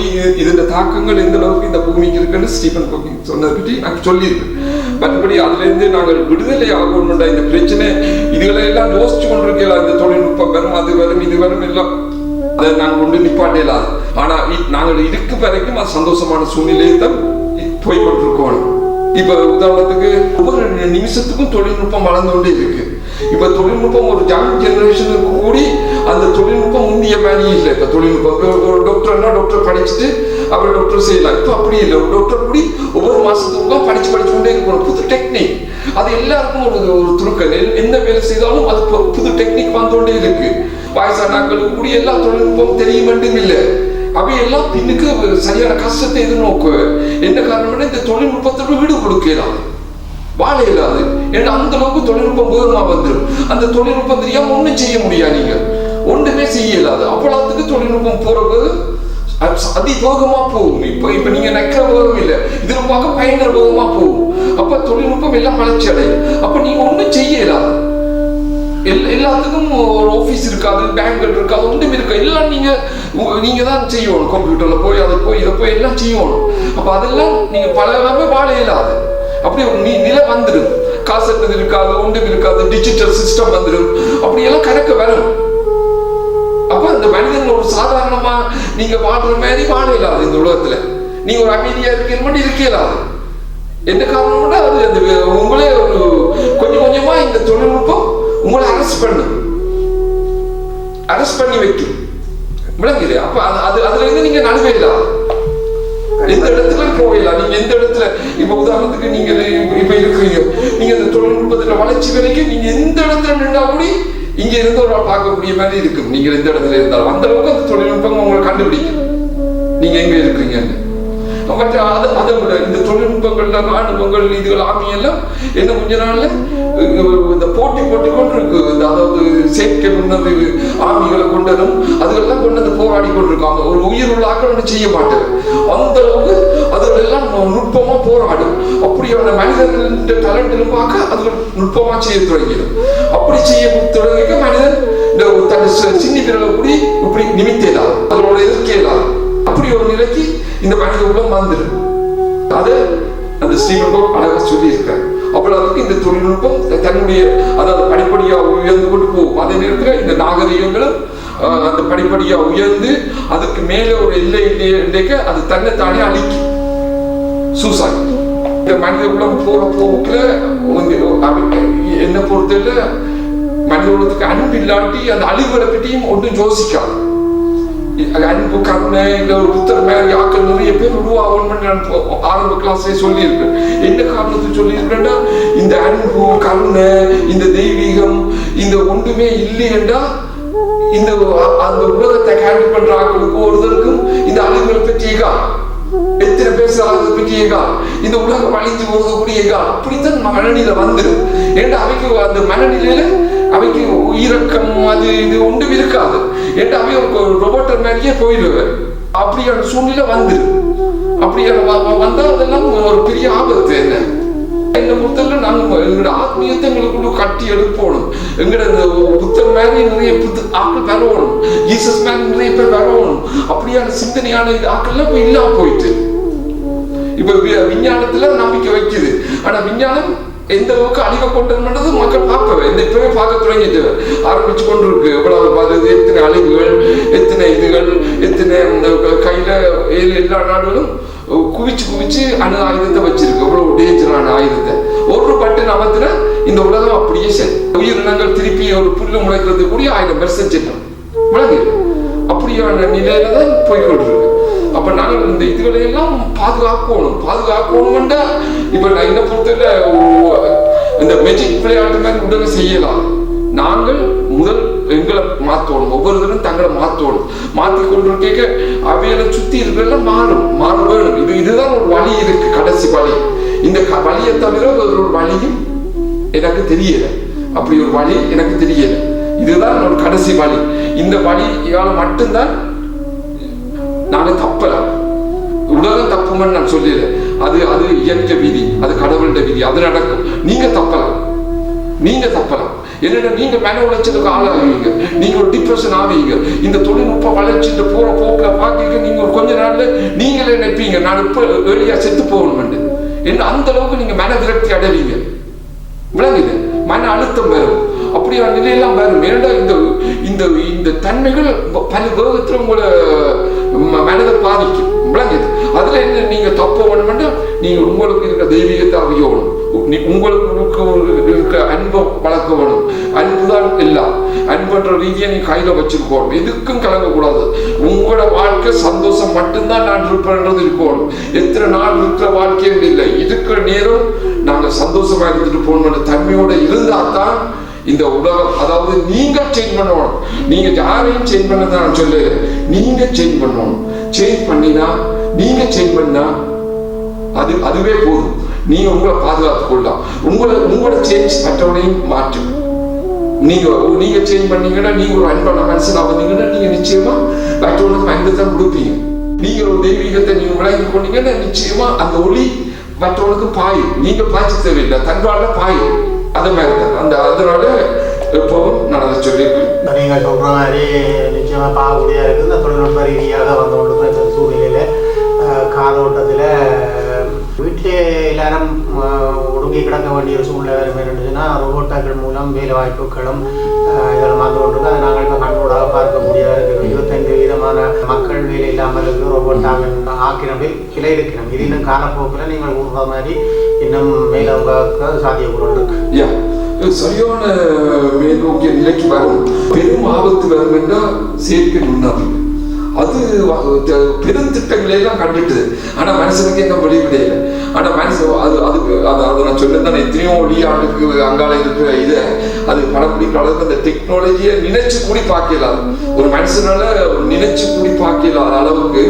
பூமி இதோட தாக்கங்கள் எந்த அளவுக்கு இந்த பூமிக்கு இருக்குன்னு ஸ்டீபன் கோக்கிங் சொன்னதை பற்றி நான் சொல்லியிருக்கேன். மற்றபடி அதுலேருந்து நாங்கள் விடுதலை ஆகணும்டா இந்த பிரச்சனை இதுகளை எல்லாம் யோசிச்சு கொண்டிருக்கலாம் இந்த தொழில்நுட்பம் வரும் அது வரும் இது வரும் எல்லாம். அதை நாங்கள் கொண்டு நிப்பாட்டலாம் ஆனா நாங்கள் இருக்கு வரைக்கும் அது சந்தோஷமான சூழ்நிலையை தான் போய் கொண்டிருக்கோம். இப்ப உதாரணத்துக்கு ஒவ்வொரு நிமிஷத்துக்கும் தொழில்நுட்பம் வளர்ந்து கொண்டே இருக்கு. இப்போ தொழில்நுட்பம் ஒரு யங் ஜெனரேஷனுக்கு கூடி அந்த தொழில்நுட்பம் முந்திய மாதிரி இல்லை. இப்போ தொழில்நுட்பம் ஒரு டாக்டர்னா டாக்டர் படிச்சுட்டு அப்புறம் டாக்டர் செய்யலாம். இப்போ அப்படி இல்லை. ஒரு டாக்டர் கூடி ஒவ்வொரு மாதத்துக்கும் படிச்சு படிச்சு கொண்டே இருக்கணும். புது டெக்னிக் அது எல்லாருக்கும் ஒரு ஒரு துருக்கல். என்ன வேலை செய்தாலும் அது புது டெக்னிக் வந்தோண்டே இருக்கு. வயசானாக்களுக்கு கூடிய எல்லா தொழில்நுட்பம் தெரியும் மட்டும் இல்லை. அவையெல்லாம் பின்னுக்கு சரியான கஷ்டத்தை எதிர்நோக்கு. என்ன காரணம்னா இந்த தொழில்நுட்பத்தோடு வீடு கொடுக்கலாம் வாழ இல்லாது. ஏன்னா அந்த அளவுக்கு தொழில்நுட்பம் வேகமா வந்துடும் அந்த தொழில்நுட்பம் தெரியாம ஒண்ணும் செய்ய முடியாது நீங்க? ஒன்றுமே செய்ய இல்லாது. அவ்வளவுக்கு தொழில்நுட்பம் போறது அதிவேகமா போகும். இப்ப இப்ப நீங்க நக்கிற வேகம் இல்லை. இது ரொம்ப பயங்கர வேகமா போகும். அப்ப தொழில்நுட்பம் எல்லாம் வளர்ச்சி அடையும். அப்ப நீங்க ஒண்ணும் செய்ய இல்லாது. எல்லாத்துக்கும் ஒரு ஆஃபீஸ் இருக்காது பேங்க்கள் இருக்காது ஒன்றும் இருக்கா எல்லாம் நீங்க நீங்க தான் செய்யணும். கம்ப்யூட்டர்ல போய் அதை போய் இதை போய் எல்லாம் செய்யணும். அப்ப அதெல்லாம் நீங்க பல வாழ இல்லாது. அப்படி ஒரு நீ நிலை வந்துடும். காசு இருக்காது ஒன்றும் இருக்காது டிஜிட்டல் சிஸ்டம் வந்துடும். அப்படி எல்லாம் கணக்கு வரும் அப்ப அந்த மனிதன் ஒரு சாதாரணமா நீங்க வாழ்ற மாதிரி வாழ இயலாது இந்த உலகத்துல. நீங்க ஒரு அமைதியா இருக்கிற மட்டும் இருக்க இயலாது என்ன காரணம்னா அது அந்த உங்களே ஒரு கொஞ்சம் கொஞ்சமா இந்த தொழில்நுட்பம் உங்களை அரெஸ்ட் பண்ணும். அரெஸ்ட் பண்ணி வைக்கும். விளங்குது. அப்ப அது அது அதுல இருந்து நீங்க நடுவே இல்லாது. எந்த இடத்துல போகலாம்? நீங்க எந்த இடத்துல? இப்ப உதாரணத்துக்கு நீங்க இப்ப- இருக்கிறீங்க. நீங்க இந்த தொழில்நுட்பத்துல வளர்ச்சி வரைக்கும் நீங்க எந்த இடத்துல நின்றா கூட இங்க இருந்து ஒரு பார்க்கக்கூடிய மாதிரி இருக்கும். நீங்க எந்த இடத்துல இருந்தாலும். அந்த அளவுக்கு அந்த தொழில்நுட்பம் உங்களை கண்டுபிடிக்கும். நீங்க எங்க இருக்கிறீங்கன்னு மற்ற அது அதை விட இந்த தொழில்நுட்பங்கள்ல ராணுவங்கள் இதுகள் ஆமி எல்லாம் என்ன கொஞ்ச நாள்ல இந்த போட்டி போட்டி கொண்டு இருக்கு இந்த அதாவது செயற்கை நுண்ணறிவு ஆமிகளை கொண்டதும் அதுகளெல்லாம் கொண்டு வந்து போராடி கொண்டிருக்காங்க. ஒரு உயிர் உள்ள ஆக்கள் செய்ய மாட்டேன் அந்த அளவுக்கு அதுகளெல்லாம் நுட்பமா போராடும். அப்படியான மனிதர்களின் டேலண்டிலும் பார்க்க அதுகள் நுட்பமா செய்ய தொடங்கிடும் அப்படி செய்ய தொடங்கிக்க மனிதன் இந்த தன் சி- சின்ன விரலை கூடி இப்படி நிமித்தேதான். அதனோட எதிர்க்கேதான் அப்படி ஒரு நிலைக்கு இந்த மனித உலகம் வந்துடும் அது அந்த ஸ்டீவன் அழகா சொல்லி இருக்காரு அவ்வளவுக்கு இந்த தொழில்நுட்பம் தன்னுடைய அதாவது படிப்படியா உயர்ந்து கொண்டு போகும். அதே நேரத்தில் இந்த நாகரிகங்களும் அந்த படிப்படியா உயர்ந்து அதுக்கு மேலே ஒரு எல்லை இல்லையே அது தன்னை தானே அழிக்கும் சூசைட் இந்த மனித உலகம் போற போக்குல வந்து பொறுத்தல மனித உலகத்துக்கு அன்பு இல்லாட்டி அந்த அழிவுகளை பற்றியும் ஒன்றும் யோசிக்காது. அன்பு கருணை இல்ல ஒரு புத்தர் மேல யாக்கள் நிறைய பேர் உருவாகணும்னு ஆரம்ப கிளாஸ்லயே சொல்லியிருக்கேன் என்ன காரணத்துக்கு சொல்லியிருக்கேன்டா இந்த அன்பு கருணை இந்த தெய்வீகம் இந்த ஒன்றுமே இல்லையென்றா இந்த அந்த உலகத்தை ஹேண்டில் பண்ற ஆக்களுக்கும் ஒருத்தருக்கும் இந்த அழிவுகளை பற்றி எத்தனை பேசுறாங்க பற்றி இந்த உலகம் அழிஞ்சு போகக்கூடியகா? அப்படித்தான் மனநிலை வந்துடும் ஏன்டா அவைக்கு அந்த மனநிலையில அவைக்கு உயிரக்கம் அது இது ஒன்றும் இருக்காது ஏன்டா அவை ரொபோட்டர் மாதிரியே போயிடுவேன் அப்படியான சூழ்நிலை வந்துரு. அப்படியான வ- வந்தா அதெல்லாம் ஒரு பெரிய ஆபத்து என்ன? என்னை பொறுத்தவரை நாங்கள் எங்களோட ஆத்மீயத்தை எங்களுக்குள்ள கட்டி எழுப்பணும். எங்களோட இந்த புத்தர் மேலே நிறைய புத்த ஆக்கள் வரணும். ஜீசஸ் மேலே நிறைய பேர் வரணும். அப்படியான சிந்தனையான இது ஆக்கள்லாம் இப்போ இல்லாம போயிட்டு. இப்ப விஞ்ஞானத்துல நம்பிக்கை வைக்குது. ஆனா விஞ்ஞானம் எந்த அளவுக்கு அழிவை கொண்டு மக்கள் பார்ப்பவை இந்த இப்பவே பார்க்க தொடங்கிட்டு. ஆரம்பிச்சு கொண்டு இருக்கு எவ்வளவு வருது எத்தனை அழிவுகள்? எத்தனை இதுகள்? எத்தனை இந்த கையில எல்லா நாடுகளும் குவிச்சு குவிச்சு அணு ஆயுதத்தை வச்சிருக்கு. எவ்வளவு டேஞ்சரான ஆயுதத்தை. ஒரு பட்டு நபத்துல இந்த உலகம் அப்படியே சரி. உயிரினங்கள் திருப்பி ஒரு புல்லு முளைக்கிறது கூட ஆயிரம் பெர்சன்ட் விளங்கு அப்படியான நிலையில தான் போய்கொண்டிருக்கு அப்ப நாங்கள் இந்த இதுகளை எல்லாம் பாதுகாக்கணும். பாதுகாக்கணும்ன்ற இப்ப நான் என்ன பொறுத்தல இந்த மெஜிக் விளையாட்டு மாதிரி உடனே செய்யலாம். நாங்கள் முதல் எங்களை மாத்தணும். ஒவ்வொருத்தரும் தங்களை மாத்தணும். மாத்தி கொண்டிருக்க அவையில சுத்தி இருக்கிறதெல்லாம் மாறும். மாறு வேணும் இது இதுதான் ஒரு வழி இருக்கு. கடைசி வழி. இந்த வழியை தவிர ஒரு வழியும் எனக்கு தெரியல. அப்படி ஒரு வழி எனக்கு தெரியல. இதுதான் ஒரு கடைசி வழி. இந்த வழியால் மட்டும்தான் நாங்க தப்பலாம் உலகம் தப்புமன்னு நான் சொல்லல அது அது இயற்கை விதி அது கடவுளுடைய விதி அது நடக்கும். நீங்க தப்பலாம் நீங்க தப்பலாம் என்னடா நீங்க மன உளைச்சலுக்கு ஆளாகுவீங்க நீங்க ஒரு டிப்ரெஷன் ஆவீங்க. இந்த தொழில்நுட்ப வளர்ச்சிட்டு போற போக்குல பாக்கீங்க. நீங்க ஒரு கொஞ்ச நாள்ல நீங்களே நினைப்பீங்க நான் இப்ப வெளியா செத்து போகணும்னு. என்ன அந்த அளவுக்கு நீங்க மன விரக்தி அடைவீங்க. விளங்குது. மன அழுத்தம் வரும். அப்படியான நிலையெல்லாம் வரும். ஏன்னா இந்த இந்த இந்த தன்மைகள் பல வேகத்தில் உங்களை மனதை பாதிக்கும். விளங்குது. அதுல என்ன நீங்க தப்பு வேணும்னா நீங்க உங்களுக்கு இருக்க தெய்வீகத்தை அறியணும். வேணும் உங்களுக்கு இருக்க- அன்பை வளர்க்க வேணும். அன்பு தான் எல்லாம். அன்புன்ற ரீதியை நீ கையில வச்சிருக்கணும். எதுக்கும் கலங்கக்கூடாது. உங்களோட வாழ்க்கை சந்தோஷம் மட்டும்தான் நான் இருப்பேன்றது இருக்கணும். எத்தனை நாள் இருக்கிற வாழ்க்கையும் இல்லை. இதுக்கு நேரம் நாங்க சந்தோஷமா இருந்துட்டு போகணும் தன்மையோட இருந்தா தான் இந்த உலகம் அதாவது நீங்க சேஞ்ச் பண்ணணும். நீங்க யாரையும் சேஞ்ச் பண்ணதான் நான் சொல்லு நீங்க சேஞ்ச் பண்ணணும். சேஞ்ச் பண்ணினா நீங்க சேஞ்ச் பண்ணா அது அதுவே போதும். நீங்க உங்களை பாதுகாத்துக் கொள்ளலாம். உங்களை உங்களோட சேஞ்ச் மற்றவனையும் மாற்றும். நீங்க நீங்க சேஞ்ச் பண்ணீங்கன்னா நீங்க ஒரு அன்பான மனுஷனா வந்தீங்கன்னா நீங்க நிச்சயமா மற்றவனுக்கு அன்பு தான் கொடுப்பீங்க. நீங்க ஒரு தெய்வீகத்தை நீங்க விளங்கி கொண்டீங்கன்னா நிச்சயமா அந்த ஒளி மற்றவனுக்கு பாயும். நீங்க பாய்ச்சி தேவையில்லை. தன்வாழ்ல பாயும். அது மாதிரி தான் அந்த அதனால எப்பவும் நடந்து அதை நீங்கள் சொல்ற மாதிரி நிச்சயமாக பார்க்கக்கூடியதாக இருக்குது. இந்த தொழில்நுட்ப ரீதியாக வந்து கொண்டிருக்கிற இந்த சூழ்நிலையில் காலோட்டத்தில் வீட்டிலே எல்லாரும் ஒடுங்கி கிடக்க வேண்டிய ஒரு சூழ்நிலை வரும் இருந்துச்சுன்னா ரோபோட்டாக்கள் மூலம் வேலை வாய்ப்புகளும் இதெல்லாம் வந்து கொண்டிருக்கு அதை நாங்கள் இப்போ கண்கூடாக பார்க்கக்கூடியதாக இருக்குது. இருபத்தைந்து விதமான மக்கள் வேலை இல்லாமல் இருக்கு ரோபோட்டாக்கள் ஆக்கிரமில் கிளை இருக்கிறோம் இது இன்னும் காலப்போக்கில் நீங்கள் ஊர்ற மாதிரி இன்னும் மேலவங்க சாத்தியக்கூறு இருக்கு சரியான மேல்நோக்கிய நிலைக்கு வரும் பெரும் ஆபத்து வரும் என்றால் செயற்கை நுண்ணறிவு அது வ- த- பெரும் கண்டுட்டு ஆனா மனுஷனுக்கு எங்க வழி கிடையாது ஆனா மனுஷன் அது அதுக்கு அது அது நான் சொல்லியிருந்தேன் எத்தனையோ ஒளியாண்டுக்கு அங்கால இருக்கிற இதை அது படப்பிடிக்கிற அளவுக்கு அந்த டெக்னாலஜியை நினைச்சு கூடி பார்க்கலாம் ஒரு மனுஷனால ஒரு நினைச்சு கூடி பார்க்கலாம் அளவுக்கு.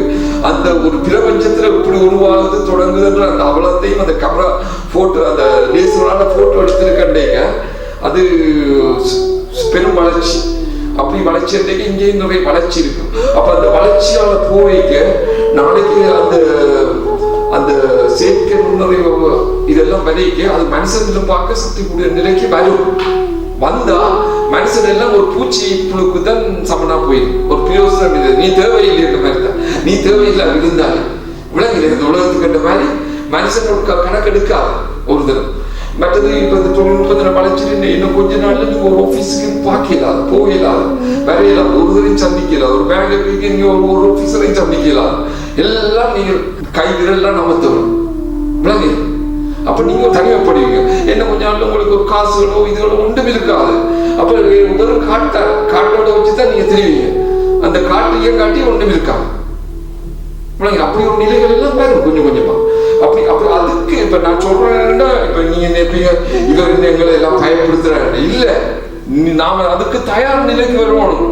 அந்த ஒரு பிரபஞ்சத்துல இப்படி உருவாகுது தொடங்குதுன்ற அந்த அவலத்தையும் அந்த கமரா போட்டோ அந்த லேசரான போட்டோ எடுத்துருக்கண்டேங்க அது பெரும் வளர்ச்சி அப்படி வளர்ச்சி இருந்தேங்க இங்கேயும் நிறைய வளர்ச்சி இருக்கும் அப்ப அந்த வளர்ச்சியால போய்க்க நாளைக்கு அந்த அந்த செயற்கை நுண்ணறிவு இதெல்லாம் வரைக்க அது மனுஷன் பார்க்க சக்திக்கூடிய நிலைக்கு வரும். வந்தா மனுஷன் எல்லாம் ஒரு பூச்சி புழுக்கு தான் சமனா போயிடும். ஒரு பிரயோசனம் இல்லை நீ இருக்க மாதிரி தான். நீ தேவையில்லை இருந்தாலே விளங்குது இந்த உலகத்துக்கு மாதிரி மனுஷன் கணக்கெடுக்காது. ஒரு தினம். மற்றது இப்ப இந்த தொழில்நுட்பத்தில் வளர்ச்சிட்டு இன்னும் கொஞ்ச நாள்ல நீங்க ஒரு ஆபீஸுக்கு பார்க்கலாது போகலாம் வரையலாம் ஒரு தரையும் சந்திக்கலாம் ஒரு பேங்க்கு நீங்க ஒரு ஒரு ஆபீஸரையும் சந்திக்கலாம் எல்லாம் நீங்க கை விரல்லாம் நமத்தணும் விளங்கு. அப்ப நீங்க தனிமைப்படுவீங்க. என்ன கொஞ்ச நாள்ல உங்களுக்கு ஒரு காசுகளோ இதுகளோ ஒன்றும் இருக்காது. அப்ப வெறும் காட்டை காட்டோட வச்சுதான் நீங்க தெரிவிங்க. அந்த காட்டையே காட்டி ஒன்றும் இருக்காது. விளங்குது? அப்படி ஒரு நிலைகள் எல்லாம் வரும் கொஞ்சம் கொஞ்சமா அப்படி அப்படி அதுக்கு இப்ப நான் சொல்றேன்னா இப்ப நீங்க நினைப்பீங்க இவர் எங்களை எல்லாம் பயப்படுத்துறாங்க இல்ல நாம அதுக்கு தயார் நிலைக்கு வருவோம்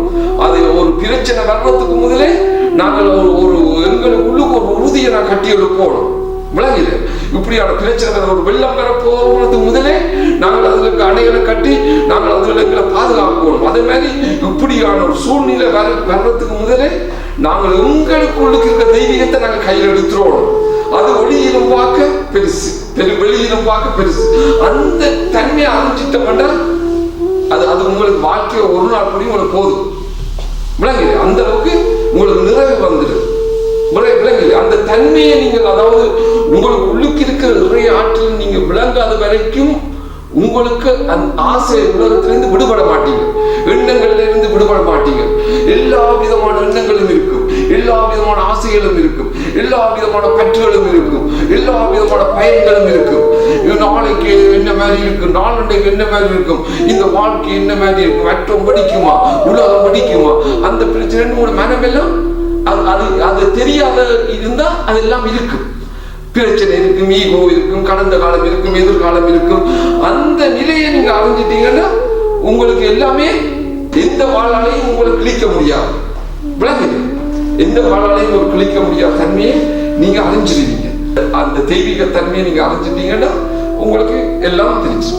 அது ஒரு பிரச்சனை வர்றதுக்கு முதலே நாங்கள் ஒரு ஒரு எங்களுக்கு உள்ளுக்கு ஒரு உறுதியை நான் கட்டி எழுப்பணும் விளங்குது இப்படியான பிரச்சனை ஒரு வெள்ளம் பெற போறதுக்கு முதலே நாங்கள் அதுகளுக்கு அணைகளை கட்டி நாங்கள் அதுகளை எங்களை பாதுகாக்கணும் அதே மாதிரி இப்படியான ஒரு சூழ்நிலை வர வர்றதுக்கு முதலே நாங்கள் உங்களுக்குள்ளுக்கு இருக்க தெய்வீகத்தை நாங்கள் கையில் எடுத்துருவோம். அது ஒளியிலும் பார்க்க பெருசு பெரு வெளியிலும் பார்க்க பெருசு. அந்த தன்மையை அறிஞ்சிட்டோம்னா அது அது உங்களுக்கு வாழ்க்கை ஒரு நாள் கூட உங்களுக்கு போதும். விளங்குது? அந்த அளவுக்கு உங்களுக்கு நிறைவு வந்துடும் விளங்குது? அந்த தன்மையை நீங்கள் அதாவது உங்களுக்கு உள்ளுக்கு இருக்கிற நிறைய ஆற்றல் நீங்க விளங்காத வரைக்கும் உங்களுக்கு அந்த ஆசை உலகத்திலிருந்து விடுபட மாட்டீங்க. எண்ணங்கள்ல இருந்து விடுபட மாட்டீங்க. எல்லா விதமான எண்ணங்களும் எல்லா விதமான ஆசைகளும் இருக்கும். எல்லா விதமான பற்றுகளும் இருக்கும். எல்லா விதமான பயன்களும் இருக்கும். நாளைக்கு என்ன மாதிரி இருக்கும்? நாளண்டைக்கு என்ன மாதிரி இருக்கும்? இந்த வாழ்க்கை என்ன மாதிரி இருக்கும்? மற்றம் படிக்குமா? உலகம் படிக்குமா? அந்த பிரச்சனை உங்களோட மனமெல்லாம் அது அது அது தெரியாத இருந்தா அதெல்லாம் இருக்கும். பிரச்சனை இருக்கும் ஈகோ இருக்கும் கடந்த காலம் இருக்கும் எதிர்காலம் இருக்கும். அந்த நிலையை நீங்க அறிஞ்சிட்டீங்கன்னா உங்களுக்கு எல்லாமே எந்த வாழ்நாளையும் உங்களை கிழிக்க முடியாது. விளங்குது. எந்த வாழாலையும் ஒரு கிழிக்க முடியாத தன்மையை நீங்க அறிஞ்சிருவீங்க அந்த தெய்வீக தன்மையை நீங்க அறிஞ்சிட்டீங்கன்னா உங்களுக்கு எல்லாம் தெரிஞ்சு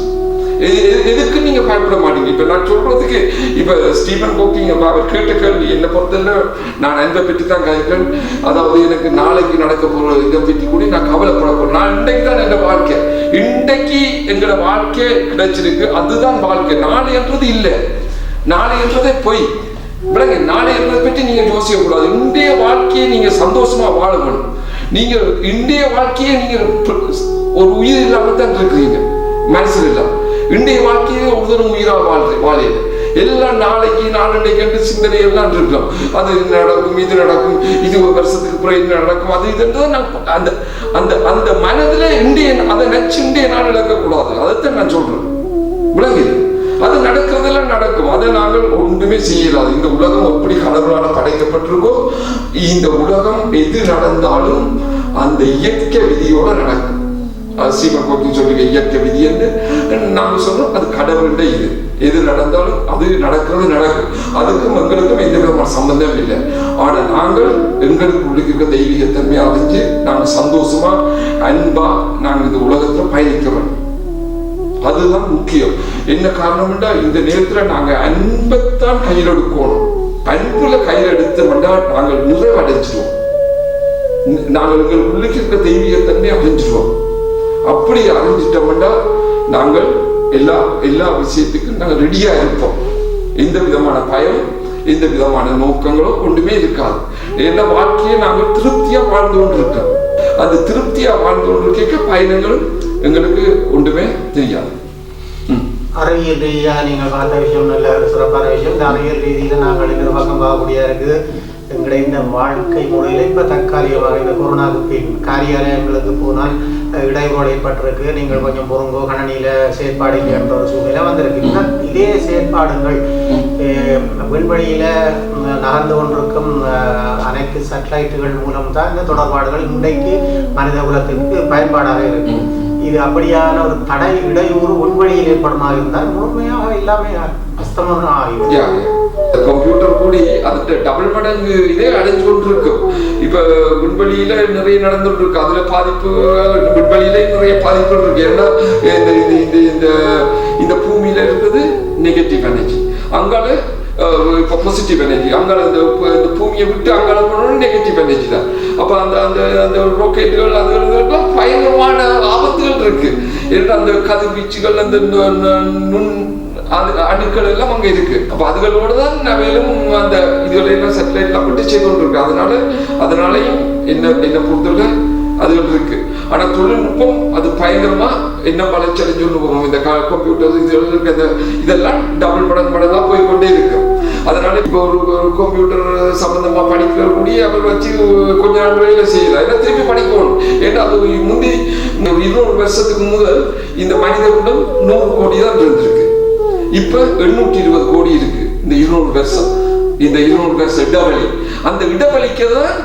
எதுக்கு நீங்க பயப்பட மாட்டீங்க. இப்ப நான் சொல்றதுக்கு இப்ப ஸ்டீபன் கோக்கிங் அவர் கேட்ட கேள்வி என்னை பொறுத்தல நான் அன்பை பற்றி தான் கேட்கிறேன் அதாவது எனக்கு நாளைக்கு நடக்க போற இதை பற்றி கூட நான் கவலைப்பட போறேன். நான் இன்றைக்கு தான் என் வாழ்க்கை. இன்றைக்கு எங்களோட வாழ்க்கை கிடைச்சிருக்கு. அதுதான் வாழ்க்கை. நாளை என்றது இல்லை. நாளை என்றதே பொய். விளங்க நாளை என்பதை பற்றி நீங்க யோசிக்க கூடாது இன்றைய வாழ்க்கையை நீங்க சந்தோஷமா வாழணும் நீங்க இன்றைய வாழ்க்கையை நீங்க ஒரு உயிர் இல்லாம தான் இருக்கிறீங்க. மனசில் இல்லாம. இன்றைய ஒரு ஒருத்தரும் உயிரா வாழ்ற வாழையில எல்லாம் நாளைக்கு நாளண்டைக்கு என்று சிந்தனை எல்லாம் இருக்கலாம். அது நடக்கும் இது நடக்கும் இது ஒரு வருஷத்துக்கு பிறகு இது நடக்கும் அது இதுன்றது நான் அந்த அந்த அந்த மனதில் இந்திய அதை நச்சு இந்திய நாள் நடக்கக்கூடாது அதைத்தான் நான் சொல்றேன். விளங்குது அது நடக்கிறதெல்லாம் நடக்கும். அதை நாங்கள் ஒன்றுமே செய்யலாது. இந்த உலகம் எப்படி கடவுளால் படைக்கப்பட்டிருக்கோ இந்த உலகம் எது நடந்தாலும் அந்த இயற்கை விதியோட நடக்கும். சீமக்கோட்டின் சீமன் சொல்லுங்க இயற்கை விதி என்று நாங்க சொல்றோம். அது கடவுள்கிட்ட இது. எது நடந்தாலும் அது நடக்கிறது நடக்கும். அதுக்கும் எங்களுக்கும் எந்த விதமான சம்பந்தம் இல்லை. ஆனா நாங்கள் எங்களுக்கு இருக்க தெய்வீகத்தன்மையை அறிஞ்சு நாங்கள் சந்தோஷமா அன்பா நாங்கள் இந்த உலகத்துல பயணிக்கிறோம். அதுதான் முக்கியம். என்ன காரணம்னா இந்த நேரத்துல நாங்க அன்பைத்தான் கையில் எடுக்கணும் அன்புல கையில் எடுத்தோம்னா நாங்கள் நிறைவடைஞ்சிருவோம். அடைஞ்சிருவோம் நாங்கள் எங்கள் உள்ளுக்கு இருக்க தெய்வீகத்தன்மை அடைஞ்சிருவோம் அப்படி அடைஞ்சிட்டோம்டா நாங்கள் எல்லா எல்லா விஷயத்துக்கும் நாங்கள் ரெடியா இருப்போம். எந்த விதமான பயம் எந்த விதமான நோக்கங்களோ ஒன்றுமே இருக்காது. ஏன்னா வாழ்க்கையை நாங்கள் திருப்தியா வாழ்ந்து கொண்டு இருக்கோம் அந்த திருப்தியா வாழ்ந்து கொண்டிருக்க கேட்க பயணங்களும் எங்களுக்கு ஒன்றுமே தெரியாது. அறிவியல் ரீதியாக நீங்கள் பார்த்த விஷயம் நல்ல ஒரு சிறப்பான விஷயம். இந்த அறிவியல் ரீதியில் நாங்கள் நிர்வாகம் பக்கம் பார்க்கக்கூடியதாக இருக்குது. எங்களுடைய இந்த வாழ்க்கை முறையில் இப்போ தற்காலிகமாக இந்த கொரோனாவுக்கு பின் காரியாலயங்களுக்கு போனால் அஹ், இடையூறு ஏற்பட்டிருக்கு. நீங்கள் கொஞ்சம் பொறுங்கோ கணனியில் செயற்பாடு இல்லைன்ற ஒரு சூழ்நிலை வந்திருக்கு. இதே செயற்பாடுகள் விண்வெளியில் நகர்ந்து கொண்டிருக்கும் அனைத்து சேட்டலைட்டுகள் மூலம் தான் இந்த தொடர்பாடுகள் இன்றைக்கு மனித குலத்திற்கு பயன்பாடாக இருக்கும் இது அப்படியான ஒரு தடை இடையூறு உள்வழியில் ஏற்படுமா இருந்தால் முழுமையாக எல்லாமே அஸ்தமனம் ஆகிவிடும். இந்த கம்ப்யூட்டர் கூடி அதுக்கு டபுள் மடங்கு இதே அடைஞ்சு கொண்டு இருக்கும் இப்ப விண்வெளியில நிறைய நடந்துட்டு இருக்கு அதுல பாதிப்பு விண்வெளியில நிறைய பாதிப்புகள் இருக்கு. ஏன்னா இந்த இந்த இந்த இந்த இந்த பூமியில இருக்குது நெகட்டிவ் எனர்ஜி அங்கால இப்ப பாசிட்டிவ் எனர்ஜி அங்கால இந்த இந்த பூமியை விட்டு அங்கால போனோம் நெகட்டிவ் எனர்ஜி தான் அப்ப அந்த அந்த அந்த ராக்கெட்டுகள் அது இதுகளுக்கெல்லாம் பயங்கரமான ஆபத்துகள் இருக்கு ஏன்னா அந்த கதிர்வீச்சுகள் அந்த நுண் அது அணுக்கள் எல்லாம் அங்கே இருக்கு அப்ப அதுகளோட தான் நவையிலும் அந்த இதுகளை எல்லாம் சேட்டலைட்லாம் விட்டு செய்து கொண்டிருக்கு அதனால அதனாலையும் என்ன என்ன பொறுத்தவரை அதுகள் இருக்கு. ஆனா தொழில்நுட்பம் அது பயங்கரமா என்ன வளர்ச்சி போகும் இந்த கம்ப்யூட்டர் இது இருக்கு. அந்த இதெல்லாம் டபுள் மடங்கு மடங்கா போய் கொண்டே இருக்கு. அதனால இப்போ ஒரு ஒரு கம்ப்யூட்டர் சம்பந்தமா படிக்கக்கூடிய அவர் வச்சு கொஞ்ச நாள் வேலை செய்யலாம். ஏன்னா திருப்பி படிக்கணும். ஏன்னா அது முந்தி இருநூறு வருஷத்துக்கு முதல் இந்த மனித குலம் நூறு கோடி தான் இருந்திருக்கு. இப்ப எண்ணூற்றி இருபது கோடி இருக்கு. இந்த இருநூறு வருஷம். இந்த இருநூறு வருஷம் இடைவெளி அந்த இடைவெளிக்கு தான்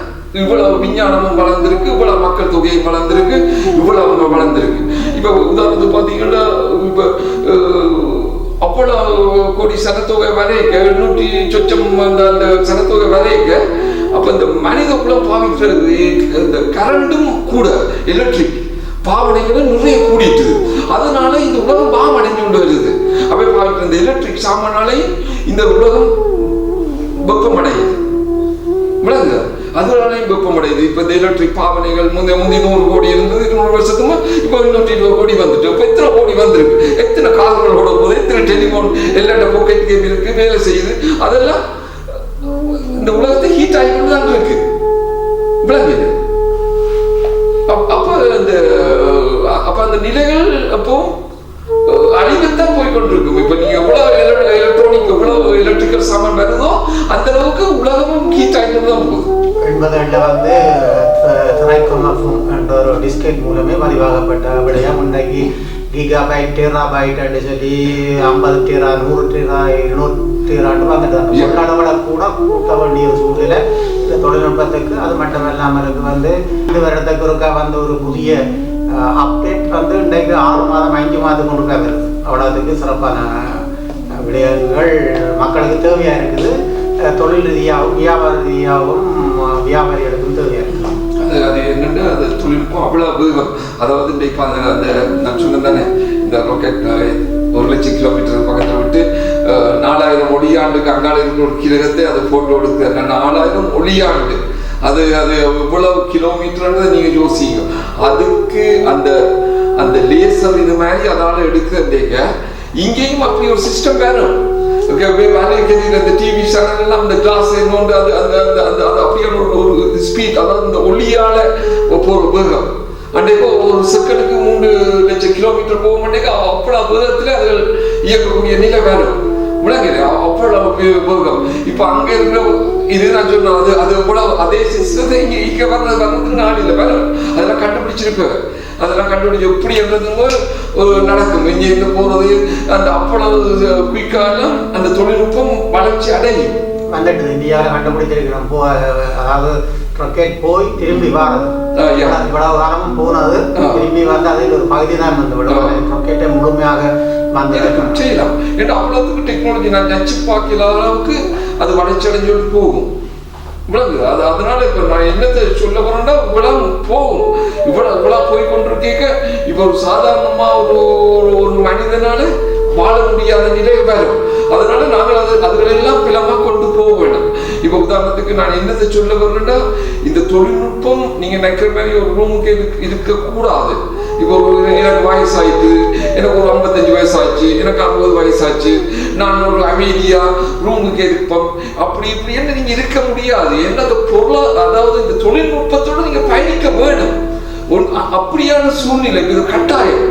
இவ்வளவு விஞ்ஞானமும் வளர்ந்துருக்கு இவ்வளவு மக்கள் தொகையும் வளர்ந்திருக்கு இவ்வளவு வளர்ந்திருக்கு. இப்ப உதாரணத்துக்கு பாத்தீங்கன்னா இப்ப அவ்வளவு கோடி சனத்தொகை வரைக்க எழுநூற்றி சொச்சம் அந்த அந்த சனத்தொகை வரைக்க அப்ப இந்த மனித குலம் பாவிக்கிறது இந்த கரண்டும் கூட எலக்ட்ரிக் பாவனைகளும் நிறைய கூடிட்டு அதனால இந்த உலகம் பாவம் அடைஞ்சு கொண்டு வருது. அப்போ பாவிக்கிற இந்த எலக்ட்ரிக் சாமானாலே இந்த உலகம் வெப்பமடையுது. விளங்குதா? அதனாலையும் வெப்பமடையுது இப்ப இந்த எலக்ட்ரிக் பாவனைகள் முந்தைய முந்தைய நூறு கோடி இருந்தது நூறு வருஷத்துக்கு இப்போ இன்னொரு இருபது கோடி வந்துட்டு. இப்போ எத்தனை கோடி வந்திருக்கு? எத்தனை கார்களோட போகுது? எத்தனை டெலிஃபோன் எல்லாட்ட பாக்கெட் கேம் இருக்கு வேலை செய்யுது. அதெல்லாம் இந்த உலகத்தை ஹீட் ஆகிக்கொண்டு தான் இருக்கு. விளங்குது. அப்ப- அப்ப அந்த அப்ப அந்த நிலைகள் அப்போ அழிவுத்தான் போய் கொண்டிருக்கும் இப்ப நீங்க எவ்வளவு எலக்ட்ரானிக் எவ்வளவு எலக்ட்ரிக்கல் சாமான் வருதோ அந்த அளவுக்கு உலகமும் ஹீட் ஆகிட்டு தான் போகுது. எண்பதுகளில் வந்து திரைக்கொமஃபும் என்ற ஒரு டிஸ்கெட் மூலமே பதிவாகப்பட்ட விடயம். இன்றைக்கு கிகாபைட் டெராபைட் என்று சொல்லி ஐம்பது டெரா நூறு டெரா இருநூறு டெரான்னு வந்துட்டாங்க Yeah. பொருளாளர்களை கூட கூட்ட வேண்டிய ஒரு சூழ்நிலை இந்த தொழில்நுட்பத்துக்கு. அது மட்டும் இல்லாமலுக்கு வந்து இந்த வருடத்துக்கு ஒருக்கா வந்து ஒரு புதிய அப்டேட் வந்து இன்றைக்கு ஆறு மாதம் அஞ்சு மாதத்துக்கு ஒருக்கா வருது அவ்வளோத்துக்கு சிறப்பான விடயங்கள் மக்களுக்கு தேவையாக இருக்குது. தொழில் ரீதியாகவும் வியாபார ரீதியாகவும் வியாபாரிகளுக்கும் தேவையாக இருக்குது. அது அது என்னென்னா அது தொழில்நுட்பம் அவ்வளோ வேகம். அதாவது இன்றைக்கு அந்த அந்த நான் சொன்னேன் தானே இந்த ராக்கெட் ஒரு லட்சம் கிலோமீட்டர் பக்கத்தில் விட்டு நாலாயிரம் ஒளியாண்டுக்கு அங்கால இருக்கிற ஒரு கிரகத்தை அதை ஃபோட்டோ எடுக்கிறாங்க நாலாயிரம் ஒளியாண்டு. அது அது எவ்வளவு கிலோமீட்டர்ன்றதை நீங்கள் யோசிங்க. அதுக்கு அந்த அந்த லேசர் இது மாதிரி அதால எடுக்கிறதேங்க இங்கேயும் அப்படி ஒரு சிஸ்டம் வேணும். Okay, வே- வேலையை அந்த டிவி சேனல் எல்லாம் அந்த கிளாஸ் என்னோண்டு அது அந்த அந்த அந்த அது அப்படியான ஒரு ஸ்பீட் அதாவது இந்த ஒளியால போற வேகம் அன்றைக்கு ஒரு செகண்டுக்கு மூணு லட்சம் கிலோமீட்டர் போக மாட்டேங்க அவ்வளவு வேகத்தில் அது இயக்கக்கூடிய நிலை வேணும். விளங்குது அவ்வளவு வே- வேகம் இப்போ அங்க இருக்கிற இது நான் சொன்னேன் அது அது எவ்வளவு அதே சிஸ்டத்தை இங்க இங்க வர்றது வர்றதுக்கு நாடு இல்லை வேணும். அதெல்லாம் கண்டுபிடிச்சிருப்பேன். அதெல்லாம் கண்டுபிடிச்சு எப்படி என்றதுங்க ஒரு நடக்கும். இங்கே இருந்து போறது அந்த அவ்வளவு குயிக்காலாம் அந்த தொழில்நுட்பம் வளர்ச்சி அடையும். வந்துட்டு இந்தியாவில் கண்டுபிடிச்சிருக்கிறோம் போ அதாவது ராக்கெட் போய் திரும்பி யா. இவ்வளவு காலமும் போனது. திரும்பி வந்து அதில் ஒரு பகுதி தான் வந்து விடுவாங்க ராக்கெட்டை முழுமையாக செய்யலாம் ஏன்னா அவ்வளவுக்கு டெக்னாலஜி நான் நச்சு பார்க்கல அளவுக்கு அது வளர்ச்சி அடைஞ்சோட்டு போகும் விளங்குது அது அதனால இப்ப நான் என்னத்தை சொல்ல போறேன்னா இவ்வளவு போகும். இவ்வளவு இவ்வளவு போய் கொண்டிருக்கேக்க இப்ப ஒரு சாதாரணமா ஒரு ஒரு- மனிதனால வாழ முடியாத நிலை வரும். அதனால நாங்கள் அது அதுகளெல்லாம் பிளமா கொண்டு போக வேண்டும். இப்ப உதாரணத்துக்கு நான் என்னத்தை சொல்ல வரேன்னா இந்த தொழில்நுட்பம் நீங்க நினைக்கிற மாதிரி ஒரு ரூமுக்கு இருக்க கூடாது இப்போ ஒரு எனக்கு வயசாயிட்டு எனக்கு ஒரு ஐம்பத்தஞ்சு வயசாச்சு எனக்கு அறுபது வயசாச்சு நான் ஒரு அமைதியா ரூமுக்கு இருப்போம் அப்படி இப்படி என்ன நீங்க இருக்க முடியாது. என்ன அந்த பொருளா அதாவது இந்த தொழில்நுட்பத்தோட நீங்க பயணிக்க வேணும். ஒரு அப்படியான சூழ்நிலை இது கட்டாயம்.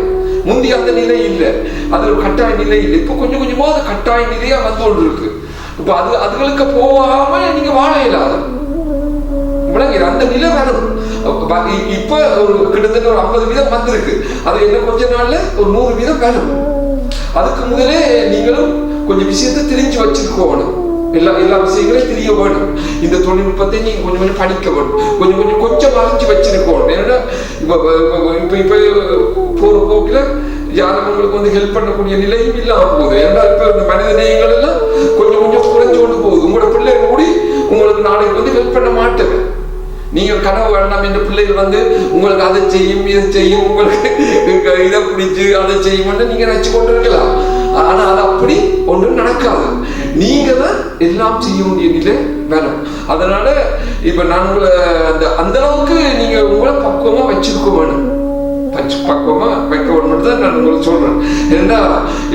முந்தி அந்த நிலை இல்லை. அது ஒரு கட்டாய நிலை இல்லை. இப்போ கொஞ்சம் கொஞ்சமா அது கட்டாய நிலையா வந்து இருக்கு இப்போ அது அதுகளுக்கு போகாம நீங்க வாழ இல்லாத விளங்குது அந்த நிலை வரும் இப்ப ஒரு கிட்டத்தட்ட ஒரு ஐம்பது வீதம் வந்திருக்கு. அது என்ன கொஞ்ச நாள்ல ஒரு நூறு வீதம் வேணும் அதுக்கு முதலே நீங்களும் கொஞ்சம் விஷயத்தை தெரிஞ்சு வச்சிருக்கணும். எல்லா எல்லா விஷயங்களையும் தெரிய வேணும். இந்த தொழில்நுட்பத்தை நீங்க கொஞ்சம் கொஞ்சம் படிக்க வேணும். கொஞ்சம் கொஞ்சம் கொஞ்சம் அறிஞ்சு வச்சிருக்கணும். ஏன்னா இப்ப இப்ப இப்ப போற போக்குல யாரும் உங்களுக்கு வந்து ஹெல்ப் பண்ணக்கூடிய நிலையும் இல்லாம போகுது. ஏன்னா இப்ப இந்த மனித நேயங்கள் எல்லாம் கொஞ்சம் கொஞ்சம் குறைஞ்சு கொண்டு போகுது. உங்களோட பிள்ளைங்க கூடி உங்களுக்கு நாளைக்கு வந்து ஹெல்ப் பண்ண மாட்டேன் நீங்கள் கனவு வேண்டாம் என்று பிள்ளைகள் வந்து உங்களுக்கு அதை செய்யும் இதை செய்யும் உங்களுக்கு இதை பிடிச்சு அதை செய்யும் நீங்கள் நினச்சி கொண்டு இருக்கலாம். ஆனால் அது அப்படி ஒன்றும் நடக்காது. நீங்க தான் எல்லாம் செய்ய வேண்டிய நிலை வேணும். அதனால இப்ப நான் உங்களை அந்த அந்த அளவுக்கு நீங்க உங்களை பக்குவமா வச்சிருக்க வேணும். பச்சு பக்குவமா வைக்க வேணும் தான் நான் உங்களுக்கு சொல்றேன். ஏன்னா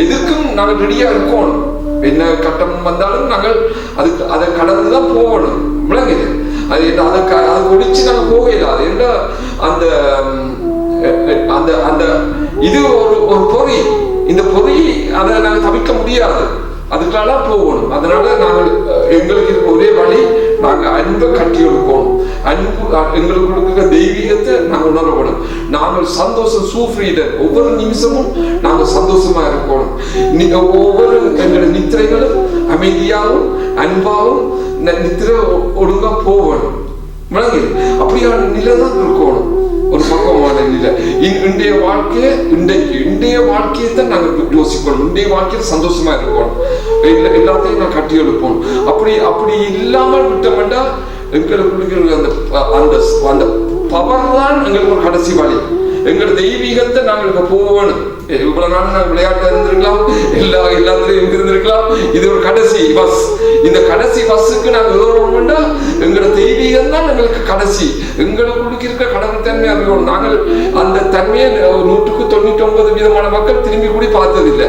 எதுக்கும் நாங்கள் ரெடியா இருக்கணும் என்ன கட்டம் வந்தாலும் நாங்கள் அதுக்கு அதை கடந்து தான் போகணும். விளங்குது. அது என்ன அதை க- அதை ஒழிச்சு நாங்கள் போக இயலாது அந்த அந்த அந்த இது ஒரு ஒரு பொறி. இந்த பொறி அதை நாங்கள் தவிர்க்க முடியாது. அதுக்காக போகணும். அதனால நாங்கள் எங்களுக்கு ஒரே வழி நாங்கள் அன்பை கட்டி எடுக்கணும் அன்பு எங்களுக்கு இருக்கிற தெய்வீகத்தை நாங்கள் உணரப்படும் நாங்கள் சந்தோஷம் சூஃப்ரீடர் ஒவ்வொரு நிமிஷமும் நாங்கள் சந்தோஷமா இருக்கணும். நீங்கள் ஒவ்வொரு எங்களோட நித்திரைகளும் அமைதியாகவும் அன்பாகவும் நித்திரை ஒழுங்காக போகணும். விளங்கு. அப்படியான நிலை தான் இருக்கணும். ஒரு பக்கமான நிலை. இன்றைய வாழ்க்கையை இன்றைக்கு இன்றைய வாழ்க்கையை தான் நாங்கள் யோசிக்கணும். இன்றைய வாழ்க்கையில் சந்தோஷமா இருக்கணும். எல்லாத்தையும் நான் கட்டி எழுப்போம் அப்படி அப்படி இல்லாமல் விட்டோம்னா எங்களுக்கு அந்த அந்த அந்த பவர் தான் எங்களுக்கு ஒரு கடைசி வழி. எங்களோட தெய்வீகத்தை நாங்கள் இப்ப போகணும். இவ்வளவு நாள் நாங்கள் விளையாட்டு இருந்திருக்கலாம். எல்லா எல்லாத்துலயும் இருந்திருக்கலாம். இது ஒரு கடைசி பஸ் இந்த கடைசி பஸ்ஸுக்கு நாங்கள் உதவணும்னா எங்களோட தெய்வீகம் தான் எங்களுக்கு கடைசி. எங்களுக்கு இருக்க கடவுள் தன்மை அறிவோம். நாங்கள் அந்த தன்மையை நூற்றுக்கு தொண்ணூற்றி ஒன்பது விதமான மக்கள் திரும்பி கூடி பார்த்ததில்லை.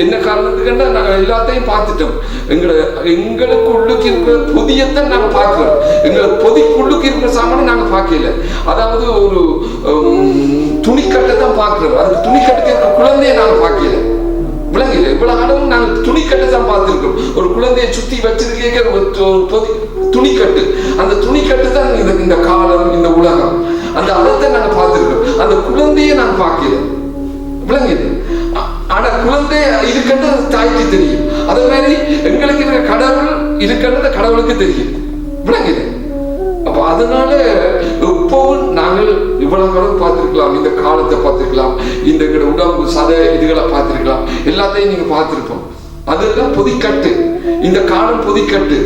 என்ன காரணத்துக்குன்னா நாங்கள் எல்லாத்தையும் பார்த்துட்டோம். எங்களை எங்களுக்கு உள்ளுக்கு இருக்கிற புதியத்தை நாங்கள் பார்க்கிறோம். எங்களை பொதிக்குள்ளுக்கு இருக்கிற சாமானை நாங்கள் பார்க்கல. அதாவது ஒரு உம், துணிக்கட்டை தான் பார்க்கிறோம். அதுக்கு துணிக்கட்டுக்கு இருக்கிற குழந்தையை நாங்கள் பார்க்கல. விளங்கல இவ்வளவு ஆடவும் நாங்கள் துணிக்கட்டை தான் பார்த்திருக்கோம் ஒரு குழந்தையை சுத்தி வச்சிருக்கீங்க ஒரு பொதி துணிக்கட்டு. அந்த துணிக்கட்டு தான் இந்த இந்த காலம் இந்த உலகம். அந்த அதத்தை நாங்கள் பார்த்துருக்கோம் அந்த குழந்தையை நாங்கள் பார்க்கல. விளங்குது ஆனா குழந்தை இருக்கின்றது தாய்க்கு தெரியும். அதே மாதிரி எங்களுக்கு இருக்கிற கடவுள் இருக்கின்றது கடவுளுக்கு தெரியும். விளங்குது. அப்ப அதனால எப்பவும் நாங்கள் இவ்வளவு கடவுள் பார்த்திருக்கலாம். இந்த காலத்தை பார்த்திருக்கலாம். இந்த உடம்பு சதை இதுகளை பார்த்திருக்கலாம். எல்லாத்தையும் நீங்க பார்த்திருப்போம். அதெல்லாம் பொதிக்கட்டு. இந்த காலம் பொதிக்கட்டு.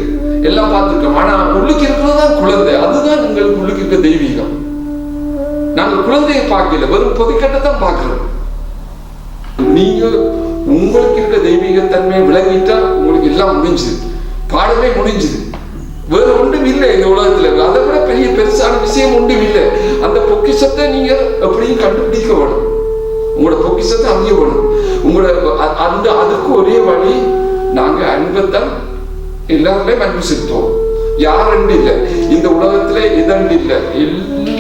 எல்லாம் பார்த்திருக்கோம் ஆனா உள்ளுக்கு இருக்கிறதுதான் குழந்தை. அதுதான் எங்களுக்கு உள்ளுக்கு இருக்க தெய்வீகம். நாங்கள் குழந்தையை பார்க்கல. வெறும் பொதிக்கட்டை தான் பார்க்கிறோம். நீங்க உங்களுக்கு இருக்க தெய்வீகத்தன்மையை விளங்கிட்டா உங்களுக்கு எல்லாம் முடிஞ்சுது. பாடமே முடிஞ்சுது. வேற ஒன்றும் இல்லை இந்த உலகத்துல. அதை விட பெரிய பெருசான விஷயம் ஒன்றும் இல்லை. அந்த பொக்கிஷத்தை நீங்க எப்படியும் கண்டுபிடிக்க வேணும். உங்களோட பொக்கிஷத்தை அறிய வேணும். உங்களோட அந்த அதுக்கு ஒரே வழி நாங்க அன்பைத்தான் எல்லாருமே அன்பு செலுத்துவோம். யாருண்டு இல்லை? இந்த உலகத்துல இதண்டு இல்லை?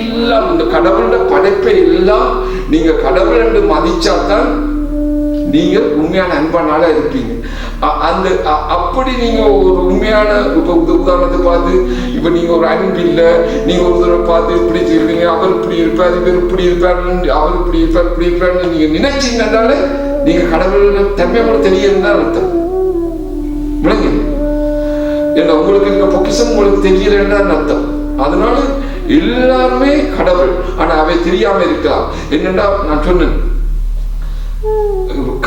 எல்லாம் இந்த கடவுளோட படைப்பை எல்லாம் நீங்க கடவுள் என்று மதிச்சாதான் நீங்கள் உண்மையான அன்பானால இருப்பீங்க அந்த அப்படி நீங்க ஒரு உண்மையான இப்ப உதாரணத்தை பார்த்து இப்ப நீங்க ஒரு அன்பு இல்லை நீங்க ஒரு தடவை பார்த்து இப்படி சொல்றீங்க அவர் இப்படி இருப்பார் இவர் இப்படி இருப்பார் அவர் இப்படி இருப்பார் இப்படி இருப்பார்னு நீங்க நினைச்சீங்கன்னால நீங்க கடவுளோட தன்மை கூட அர்த்தம். விளங்கு. என்ன உங்களுக்கு இருக்க பொக்கிஷம் உங்களுக்கு தெரியலன்னு அர்த்தம். அதனால எல்லாருமே கடவுள். ஆனா அவை தெரியாம இருக்கலாம். என்னன்னா நான் சொன்னேன்.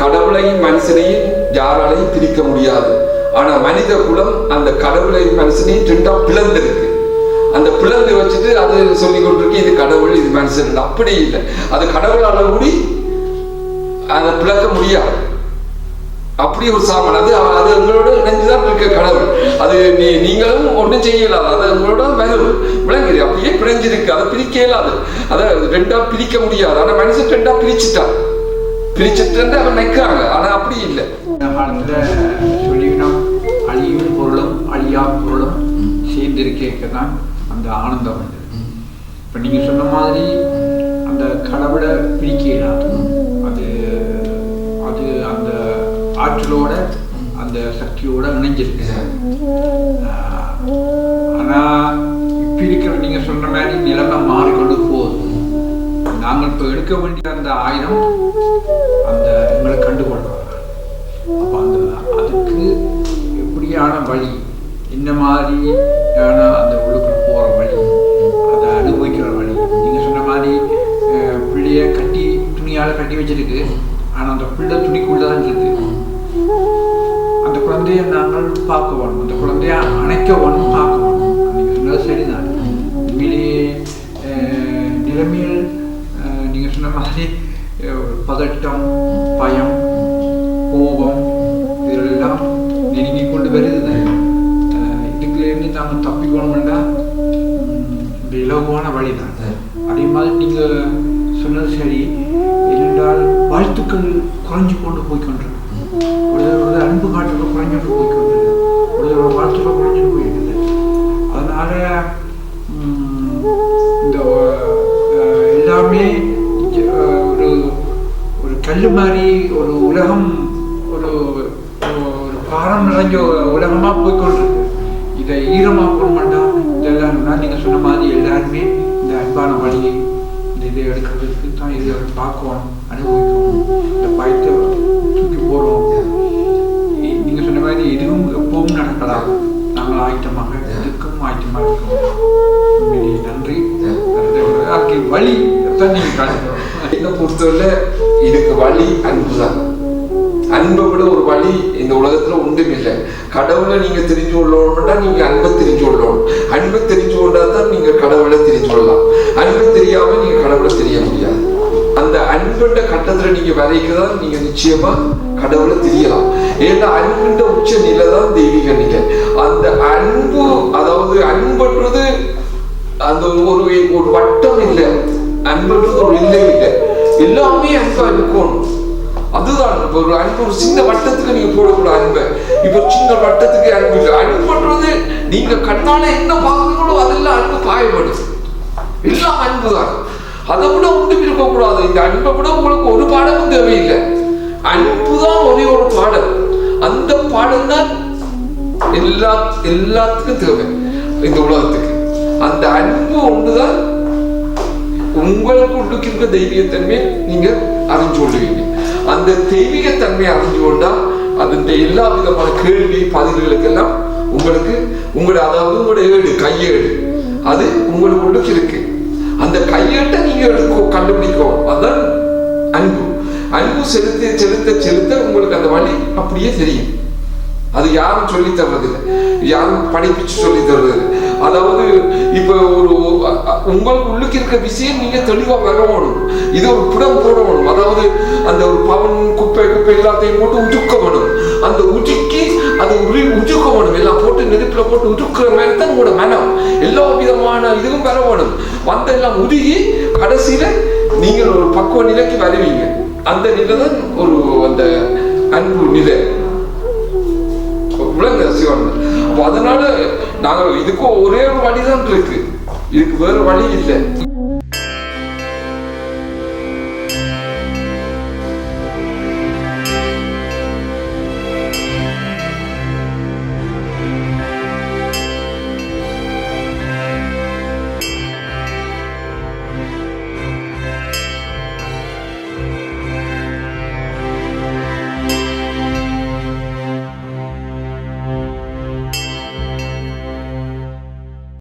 கடவுளையும் மனுஷனையும் யாராலையும் பிரிக்க முடியாது. ஆனா மனித குலம் அந்த கடவுளையும் மனுஷனையும் ரெண்டா பிளந்திருக்கு. அந்த பிளந்து வச்சுட்டு அது சொல்லி கொண்டிருக்கு இது கடவுள் இது மனுஷன். அப்படி இல்லை. அது கடவுளால கூடி அதை பிளக்க முடியாது. அப்படி ஒரு சாமான். அது அது உங்களோட இணைஞ்சுதான் இருக்க கடவுள். அது நீ நீங்களும் ஒன்றும் செய்யலாம் அது உங்களோட வரும் விளங்குது. அப்படியே பிணைஞ்சிருக்கு. அதை பிரிக்க இயலாது அதை ரெண்டா பிரிக்க முடியாது. ஆனா மனுஷன் ரெண்டா பிரிச்சுட்டான். பிரிச்சிட்டு அவர் நிற்கிறாங்க ஆனா அப்படி இல்லை. இந்த காலத்தில் சொல்லிக்கணும் அழியும் பொருளும் அழியா பொருளும் சேர்ந்திருக்க தான் அந்த ஆனந்தம் வந்து இப்போ நீங்கள் சொன்ன மாதிரி அந்த கடவுளை பிரிக்க அது அது அந்த ஆற்றலோட அந்த சக்தியோட இணைஞ்சிருக்கு. ஆனா இப்போ இருக்கிற நீங்கள் சொன்ன மாதிரி நிலைமை மாறிக்கொண்டு போகுது. நாங்கள் இப்போ எடுக்க வேண்டிய அந்த ஆயுதம் அந்த எங்களை கண்டுகொள்வாங்க. அப்போ அந்த அதுக்கு எப்படியான வழி? என்ன மாதிரியான அந்த உள்ளுக்குள் போகிற வழி? அதை அனுபவிக்கிற வழி. நீங்கள் சொன்ன மாதிரி பிள்ளைய கட்டி துணியால் கட்டி வச்சிருக்கு. ஆனால் அந்த பிள்ளை துணிக்குள்ளே தான் இருக்கு. அந்த குழந்தைய நாங்கள் பார்க்க வேணும் அந்த குழந்தைய அணைக்க வேணும் பார்க்க வேணும் நீங்கள் சொன்னது சரிதான். உண்மையிலேயே நிலைமையில் அஹ், நீங்க சொன்ன மாதிரி பதட்டம் பயம் கோபம் இதெல்லாம் நெருங்கி கொண்டு வருது இதுக்குலேருந்து நாங்கள் தப்பிக்கணும்னா இலகுவான வழிதான். அதே மாதிரி நீங்க சொன்னது சரி. ஏனென்றால் வாழ்த்துக்கள் குறைஞ்சு கொண்டு போய் கொண்டிருக்கு. ஒரு ஒரு அன்பு காட்டுகள் குறைஞ்சிட்டு போய் கொண்டிருக்கு. கல் மாதிரி ஒரு உலகம் ஒரு ஒரு பாரம் நிறைஞ்ச உலகமா போய் கொண்டிருக்கு இதை ஈரமாக்கணும்னா இதெல்லாம் நீங்க சொன்ன மாதிரி எல்லாருமே இந்த அன்பான வழியை இந்த இதை எடுக்கிறதுக்கு தான் இதை பார்க்கணும் அனுபவிக்கணும். இந்த பயத்தை தூக்கி போடுவோம். இ- நீங்க சொன்ன மாதிரி இதுவும் எப்பவும் நடக்கலாம் நாங்கள் ஆயத்தமாக இதுக்கும் ஆயத்தமாக இருக்கோம். நன்றி. அதுக்கு வழி தான் நீங்க காட்டுறோம் என்னை பொறுத்தவரை இதுக்கு வழி அன்புதான். அன்பை விட ஒரு வழி இந்த உலகத்துல ஒன்றும் இல்லை. கடவுளை நீங்க தெரிஞ்சு கொள்ளணும்னா நீங்க அன்பை தெரிஞ்சு கொள்ளணும். அன்பை தெரிஞ்சு கொண்டா தான் நீங்க கடவுளை தெரிஞ்சு கொள்ளலாம். அன்பை தெரியாம நீங்க கடவுளை தெரிய முடியாது. அந்த அன்புன்ற கட்டத்துல நீங்க வரைக்கதான் நீங்க நிச்சயமா கடவுளை தெரியலாம். ஏன்னா அன்புன்ற உச்ச நிலை தான் தெய்வீக நிலை. அந்த அன்பு அதாவது அன்புன்றது அந்த ஒரு ஒரு வட்டம் இல்லை. அன்புன்றது ஒரு இல்லை இல்லை. எல்லாமே அன்பா இருக்கணும். அதுதான் இப்ப ஒரு அன்பு ஒரு சின்ன வட்டத்துக்கு நீங்க போடக்கூடாது அன்பை. இப்ப சின்ன வட்டத்துக்கு அன்பு இல்லை. அன்புன்றது நீங்க கண்ணால என்ன பார்க்கறீங்களோ அதெல்லாம் அன்பு பாயப்படுது. எல்லாம் அன்பு தான் அதை விட ஒன்றும் இருக்கக்கூடாது. இந்த அன்பை விட உங்களுக்கு ஒரு பாடமும் தேவையில்லை. அன்பு தான் ஒரே ஒரு பாடம் அந்த பாடம் தான் எல்லா எல்லாத்துக்கும் தேவை. இந்த உலகத்துக்கு. அந்த அன்பு ஒன்றுதான் உங்களுக்கு உள்ளுக்கு இருக்க தெய்வீகத்தன்மையை நீங்க அறிஞ்சு கொள்ளுவீங்க அந்த தெய்வீகத்தன்மையை அறிஞ்சு கொண்டா அதன் எல்லா விதமான கேள்வி பதில்களுக்கெல்லாம் உங்களுக்கு உங்களோட அதாவது உங்களோட ஏடு கையேடு அது உங்களுக்கு உள்ளுக்கு இருக்கு அந்த கையேட்டை நீங்க எடுக்கோ கண்டுபிடிக்கும் அதான் அன்பு. அன்பு செலுத்த செலுத்த செலுத்த உங்களுக்கு அந்த வழி அப்படியே தெரியும். அது யாரும் சொல்லி தர்றதில்லை. யாரும் படிப்பிச்சு சொல்லி தர்றதில்லை. அதாவது இப்ப ஒரு உங்களுக்கு உள்ளுக்கு இருக்க விஷயம் நீங்க தெளிவா வரணும். இது ஒரு புடம் போடணும் அதாவது அந்த ஒரு பவன் குப்பை குப்பை எல்லாத்தையும் போட்டு உதுக்க வேணும். அந்த உதுக்கி அது உரி உதுக்க வேணும். எல்லாம் போட்டு நெருப்புல போட்டு உதுக்குற மாதிரி தான் உங்களோட மனம். எல்லா விதமான இதுவும் வர வேணும். வந்த எல்லாம் உருகி கடைசியில நீங்கள் ஒரு பக்குவ நிலைக்கு வருவீங்க. அந்த நிலை தான் ஒரு அந்த அன்பு நிலை. விளங்க சிவன். அப்போ அதனால நாங்கள் இதுக்கும் ஒரே ஒரு வழி தான் இருக்கு. இதுக்கு வேற வழி இல்லை.